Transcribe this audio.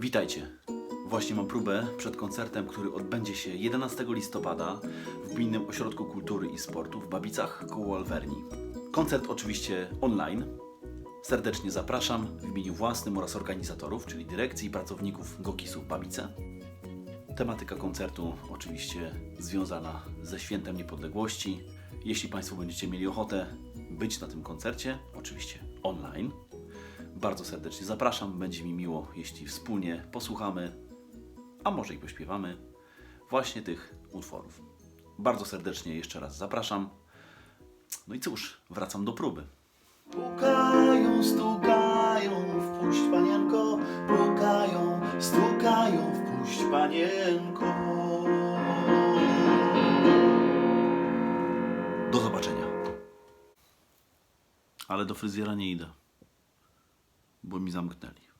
Słuchajcie, właśnie mam próbę przed koncertem, który odbędzie się 11 listopada w Gminnym Ośrodku Kultury i Sportu w Babicach koło Alverni. Koncert oczywiście online. Serdecznie zapraszam w imieniu własnym oraz organizatorów, czyli dyrekcji i pracowników Gokisu Babice. Tematyka koncertu oczywiście związana ze Świętem Niepodległości. Jeśli Państwo będziecie mieli ochotę być na tym koncercie, oczywiście online, bardzo serdecznie zapraszam. Będzie mi miło, jeśli wspólnie posłuchamy, a może i pośpiewamy właśnie tych utworów. Bardzo serdecznie jeszcze raz zapraszam. No i cóż, wracam do próby. Pukają, stukają, wpuść panienko, pukają, stukają, wpuść panienko. Do zobaczenia. Ale do fryzjera nie idę, bo mi zamknęli.